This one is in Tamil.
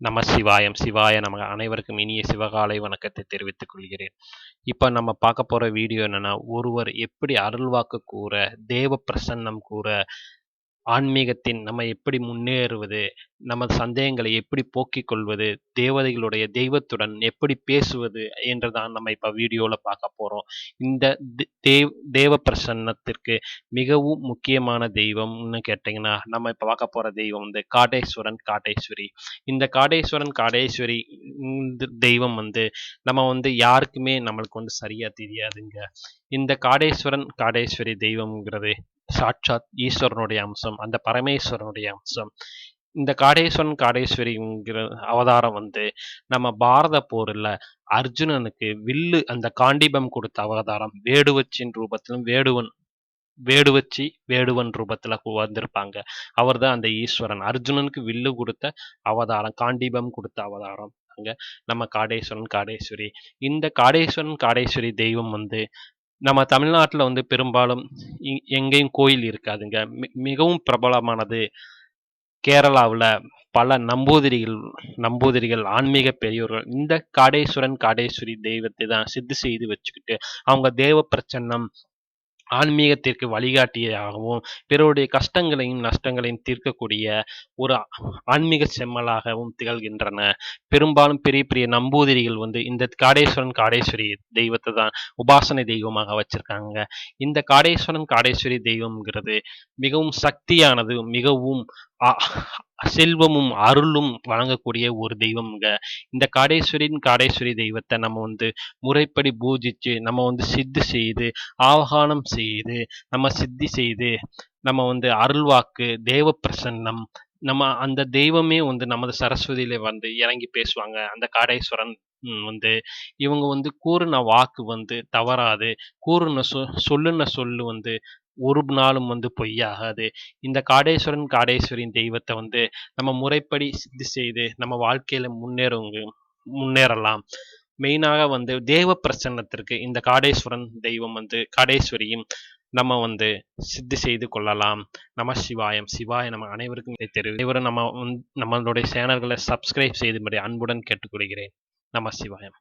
நம சிவாயம். சிவாய நம அனைவருக்கும் இனிய சிவகாலை வணக்கத்தை தெரிவித்துக் கொள்கிறேன். இப்போ நம்ம பார்க்க போகிற வீடியோ என்னன்னா ஒருவர் எப்படி அருள்வாக்கு கூற தேவ பிரசன்னம் கூற ஆன்மீகத்தின் நம்ம எப்படி முன்னேறுவது நமது சந்தேகங்களை எப்படி போக்கிக் கொள்வது தேவதைகளுடைய தெய்வத்துடன் எப்படி பேசுவது என்றுதான் நம்ம இப்போ வீடியோவில் பார்க்க போகிறோம் இந்த தே- தேவ் தேவ பிரசன்னத்திற்கு மிகவும் முக்கியமான தெய்வம்னு கேட்டிங்கன்னா நம்ம இப்போ பார்க்க போகிற தெய்வம் வந்து காடேஸ்வரன் காடேஸ்வரி. இந்த காடேஸ்வரன் காடேஸ்வரி இந்த தெய்வம் வந்து நம்ம வந்து யாருக்குமே நம்மளுக்கு வந்து சரியா தெரியாதுங்க. இந்த காடேஸ்வரன் காடேஸ்வரி தெய்வம்ங்கிறது சாட்சாத் ஈஸ்வரனுடைய அம்சம் அந்த பரமேஸ்வரனுடைய அம்சம். இந்த காடேஸ்வரன் காடேஸ்வரிங்கிற அவதாரம் வந்து நம்ம பாரத போரில் அர்ஜுனனுக்கு வில்லு அந்த காண்டிபம் கொடுத்த அவதாரம். வேடுவச்சின் ரூபத்திலும் வேடுவன் வேடுவச்சி வேடுவன் ரூபத்தில் வந்திருப்பாங்க அவர் தான் அந்த ஈஸ்வரன். அர்ஜுனனுக்கு வில்லு கொடுத்த அவதாரம் காண்டிபம் கொடுத்த அவதாரம். அங்கே நம்ம காடேஸ்வரன் காடேஸ்வரி. இந்த காடேஸ்வரன் காடேஸ்வரி தெய்வம் வந்து நம்ம தமிழ்நாட்டில் வந்து பெரும்பாலும் இ- எங்கேயும் கோயில் இருக்காதுங்க. மி- மிகவும் பிரபலமானது கேரளாவில் பல நம்பூதிரிகள் நம்பூதிரிகள் ஆன்மீக பெரியோர்கள் இந்த காடேஸ்வரன் காடேஸ்வரி தெய்வத்தை தான் சித்து செய்து வச்சுக்கிட்டு அவங்க தேவ பிரச்சன்னம் ஆன்மீகத்திற்கு வழிகாட்டியாகவும் பிறருடைய கஷ்டங்களையும் நஷ்டங்களையும் தீர்க்கக்கூடிய ஒரு ஆன்மீக செம்மலாகவும் திகழ்கின்றன. பெரும்பாலும் பெரிய பெரிய நம்பூதிரிகள் வந்து இந்த காடேஸ்வரன் காடேஸ்வரி தெய்வத்தை தான் உபாசனை தெய்வமாக வச்சிருக்காங்க. இந்த காடேஸ்வரன் காடேஸ்வரி தெய்வம்ங்கிறது மிகவும் சக்தியானது மிகவும் அ- செல்வமும் அருளும் வழங்கக்கூடிய ஒரு தெய்வம்ங்க. இந்த காடேஸ்வரின் காடேஸ்வரி தெய்வத்தை நம்ம வந்து முறைப்படி பூஜிச்சு நம்ம வந்து சித்து செய்து ஆவகானம் செய்து நம்ம சித்தி செய்து நம்ம வந்து அருள்வாக்கு தேவ பிரசன்னம் நம்ம அந்த தெய்வமே வந்து நமது சரஸ்வதியில வந்து இறங்கி பேசுவாங்க. அந்த காடேஸ்வரன் ம், வந்து இவங்க வந்து கூறின வாக்கு வந்து தவறாது. கூறின சொ சொல்லுன சொல்லு வந்து ஒரு நாளும் வந்து பொய்யாகாது. இந்த காடேஸ்வரன் காடேஸ்வரின் தெய்வத்தை வந்து நம்ம முறைப்படி சித்தி செய்து நம்ம வாழ்க்கையில முன்னேறுங்க முன்னேறலாம். மெயினாக வந்து தேவ பிரசன்னத்திற்கு இந்த காடேஸ்வரன் தெய்வம் வந்து காடேஸ்வரியும் நம்ம வந்து சித்தி செய்து கொள்ளலாம். நம சிவாயம். சிவாய நம்ம அனைவருக்கும் இதை தெரியும் அனைவரும் நம்ம நம்மளுடைய சேனல்களை சப்ஸ்கிரைப் செய்தும்படி அன்புடன் கேட்டுக்கொள்கிறேன். நம சிவாயம்.